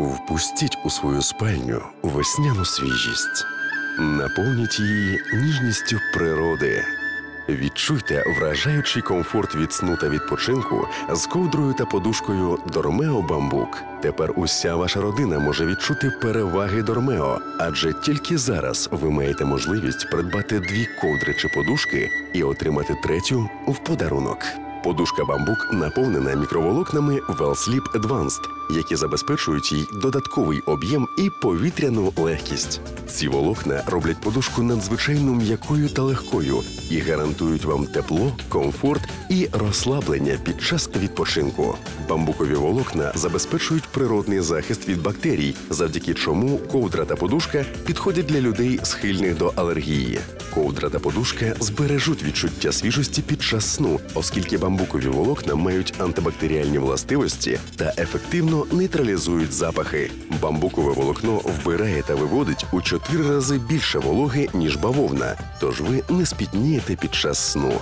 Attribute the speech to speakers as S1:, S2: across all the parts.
S1: Впустіть у свою спальню весняну свіжість. Наповніть її ніжністю природи. Відчуйте вражаючий комфорт від сну та відпочинку з ковдрою та подушкою Дормео Бамбук. Тепер уся ваша родина може відчути переваги Дормео, адже тільки зараз ви маєте можливість придбати дві ковдри чи подушки і отримати третю в подарунок. Подушка бамбук наповнена мікроволокнами Wellsleep Advanced, які забезпечують їй додатковий об'єм і повітряну легкість. Ці волокна роблять подушку надзвичайно м'якою та легкою і гарантують вам тепло, комфорт і розслаблення під час відпочинку. Бамбукові волокна забезпечують природний захист від бактерій, завдяки чому ковдра та подушка підходять для людей, схильних до алергії. Ковдра та подушка збережуть відчуття свіжості під час сну, оскільки бамбукові волокна мають антибактеріальні властивості та ефективно нейтралізують запахи. Бамбукове волокно вбирає та виводить у 4 рази більше вологи, ніж бавовна, тож ви не спітнієте під час сну.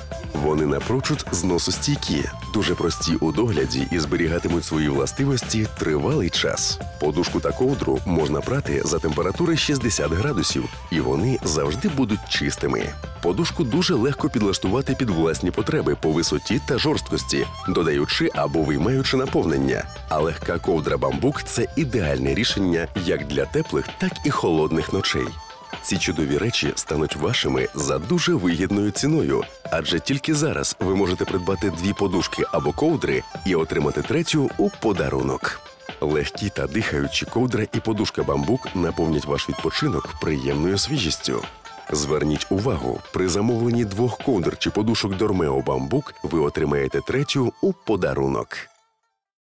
S1: Вони напрочуд зносостійкі, дуже прості у догляді і зберігатимуть свої властивості тривалий час. Подушку та ковдру можна прати за температури 60 градусів, і вони завжди будуть чистими. Подушку дуже легко підлаштувати під власні потреби по висоті та жорсткості, додаючи або виймаючи наповнення. А легка ковдра бамбук це ідеальне рішення як для теплих, так і холодних ночей. Ці чудові речі стануть вашими за дуже вигідною ціною, адже тільки зараз ви можете придбати дві подушки або ковдри і отримати третю у подарунок. Легкі та дихаючі ковдра і подушка бамбук наповнять ваш відпочинок приємною свіжістю. Зверніть увагу, при замовленні двох ковдр чи подушок Дормео Бамбук ви отримаєте третю у подарунок.